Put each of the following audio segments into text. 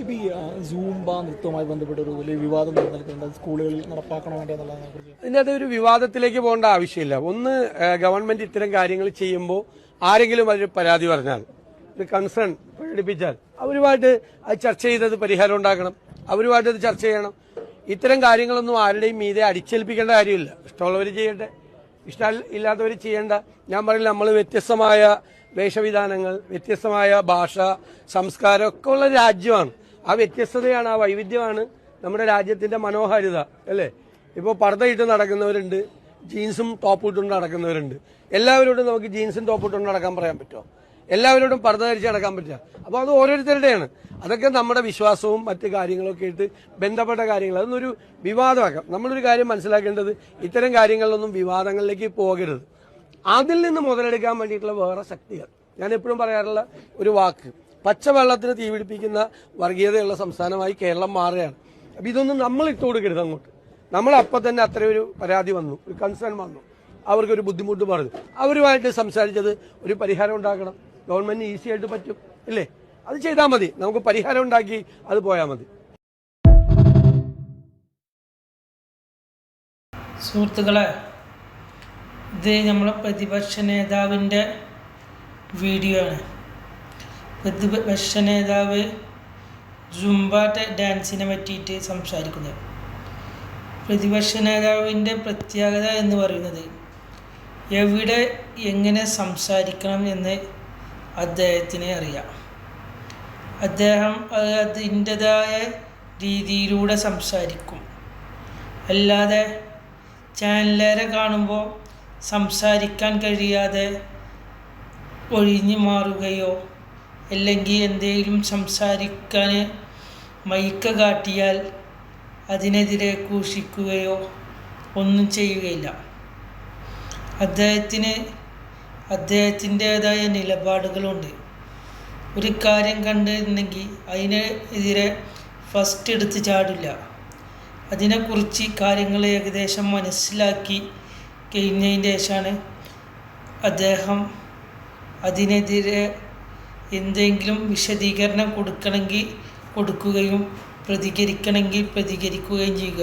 ഇപ്പൊ ഈ സൂംബ നൃത്തവുമായി ബന്ധപ്പെട്ട ഒരു വലിയ വിവാദം നിലനിൽക്കുന്നുണ്ട്. സ്കൂളുകളിൽ നടപ്പാക്കണോ വേണ്ടോ എന്നുള്ളതിനെ ഇതിനകത്ത് ഒരു വിവാദത്തിലേക്ക് പോകേണ്ട ആവശ്യമില്ല. ഒന്ന് ഗവൺമെന്റ് ഇത്തരം കാര്യങ്ങൾ ചെയ്യുമ്പോൾ ആരെങ്കിലും അതിൽ പരാതി പറഞ്ഞാൽ ഒരു കൺസേൺ പ്രകടിപ്പിച്ചാൽ അവരുമായിട്ട് അത് ചർച്ച ചെയ്തത് പരിഹാരം ഉണ്ടാക്കണം. അവരുമായിട്ട് അത് ചർച്ച ചെയ്യണം. ഇത്തരം കാര്യങ്ങളൊന്നും ആരുടെയും മീതെ അടിച്ചേൽപ്പിക്കേണ്ട കാര്യമില്ല. ഇഷ്ടമുള്ളവർ ചെയ്യട്ടെ. ഇഷ്ടം ഇല്ലാത്തവർ ചെയ്യേണ്ട. ഞാൻ പറയില്ല നമ്മൾ വ്യത്യസ്തമായ വേഷവിധാനങ്ങൾ വ്യത്യസ്തമായ ഭാഷ സംസ്കാരം ഒക്കെ ഉള്ള രാജ്യമാണ്. ആ വ്യത്യസ്തതയാണ് ആ വൈവിധ്യമാണ് നമ്മുടെ രാജ്യത്തിന്റെ മനോഹാരിത അല്ലേ? ഇപ്പോൾ പർദ്ദയിട്ട് നടക്കുന്നവരുണ്ട് ജീൻസും ടോപ്പ് ഇട്ടുകൊണ്ട് നടക്കുന്നവരുണ്ട്. എല്ലാവരോടും നമുക്ക് ജീൻസും ടോപ്പ് ഇട്ടുകൊണ്ട് നടക്കാൻ പറയാൻ പറ്റുമോ? എല്ലാവരോടും പർദ്ദ ധരിച്ച് നടക്കാൻ പറ്റുക? അപ്പോൾ അത് ഓരോരുത്തരുടെയാണ്. അതൊക്കെ നമ്മുടെ വിശ്വാസവും മറ്റ് കാര്യങ്ങളൊക്കെ ആയിട്ട് ബന്ധപ്പെട്ട കാര്യങ്ങൾ. അതൊന്നൊരു വിവാദമാക്കാം. നമ്മളൊരു കാര്യം മനസ്സിലാക്കേണ്ടത് ഇത്തരം കാര്യങ്ങളിലൊന്നും വിവാദങ്ങളിലേക്ക് പോകരുത്. അതിൽ നിന്ന് മുതലെടുക്കാൻ വേണ്ടിയിട്ടുള്ള വേറെ ശക്തികൾ. ഞാൻ എപ്പോഴും പറയാറുള്ള ഒരു വാക്ക്. പച്ചവെള്ളത്തിന് തീപിടിപ്പിക്കുന്ന വർഗീയതയുള്ള സംസ്ഥാനമായി കേരളം മാറുകയാണ്. അപ്പം ഇതൊന്നും നമ്മൾ ഇട്ട് കൊടുക്കരുത് അങ്ങോട്ട്. നമ്മൾ തന്നെ അത്ര ഒരു പരാതി വന്നു ഒരു കൺസേൺ വന്നു. അവർക്കൊരു ബുദ്ധിമുട്ട് പറഞ്ഞു. അവരുമായിട്ട് സംസാരിച്ചത് ഒരു പരിഹാരം ഉണ്ടാക്കണം. ഗവൺമെന്റിന് ഈസി ആയിട്ട് പറ്റും ഇല്ലേ അത് ചെയ്താൽ മതി. നമുക്ക് പരിഹാരം ഉണ്ടാക്കി അത് പോയാൽ മതി. സുഹൃത്തുക്കളെ ഇത് നമ്മളെ പ്രതിപക്ഷ നേതാവിന്റെ വീഡിയോ ആണ്. പ്രതിപക്ഷ നേതാവ് ജുംബാട്ട ഡാൻസിനെ പറ്റിയിട്ട് സംസാരിക്കുന്നത്. പ്രതിപക്ഷ നേതാവിന്റെ പ്രത്യേകത എന്ന് പറയുന്നത് എവിടെ എങ്ങനെ സംസാരിക്കണം എന്ന് അദ്ദേഹത്തിന് അറിയാം. അദ്ദേഹം അത് അതിന്റെതായ രീതിയിലൂടെ സംസാരിക്കും. അല്ലാതെ ചാനലേറെ കാണുമ്പോൾ സംസാരിക്കാൻ കഴിയാതെ ഒഴിഞ്ഞു മാറുകയോ അല്ലെങ്കിൽ എന്തെങ്കിലും സംസാരിക്കാൻ മൈക്ക് കാട്ടിയാൽ അതിനെതിരെ ക്രൂശിക്കുകയോ ഒന്നും ചെയ്യുകയില്ല. അദ്ദേഹത്തിന് അദ്ദേഹത്തിന്റെതായ നിലപാടുകളുണ്ട്. ഒരു കാര്യം കണ്ടിരുന്നെങ്കിൽ അതിനെതിരെ ഫസ്റ്റ് എടുത്ത് ചാടില്ല. അതിനെക്കുറിച്ച് കാര്യങ്ങൾ ഏകദേശം മനസ്സിലാക്കി കഴിഞ്ഞതിന്റെ ശേഷമാണ് അദ്ദേഹം അതിനെതിരെ എന്തെങ്കിലും വിശദീകരണം കൊടുക്കണമെങ്കിൽ കൊടുക്കുകയും പ്രതികരിക്കണമെങ്കിൽ പ്രതികരിക്കുകയും ചെയ്യുക.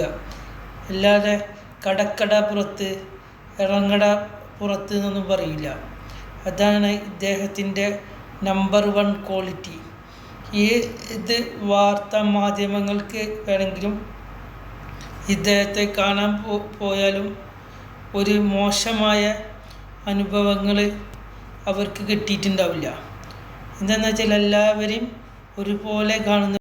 അല്ലാതെ കടക്കട പുറത്ത് ഇറങ്ങട പുറത്ത് എന്നൊന്നും പറയില്ല. അതാണ് ഇദ്ദേഹത്തിന്റെ നമ്പർ വൺ ക്വാളിറ്റി ഈ ഇത് വാർത്താ മാധ്യമങ്ങൾക്ക് വേണമെങ്കിലും ഇദ്ദേഹത്തെ കാണാൻ പോയാലും ഒരു മോശമായ അനുഭവങ്ങൾ അവർക്ക് കിട്ടിയിട്ടുണ്ടാവില്ല. എന്താണെന്ന് വെച്ചാൽ എല്ലാവരെയും ഒരുപോലെ കാണുന്ന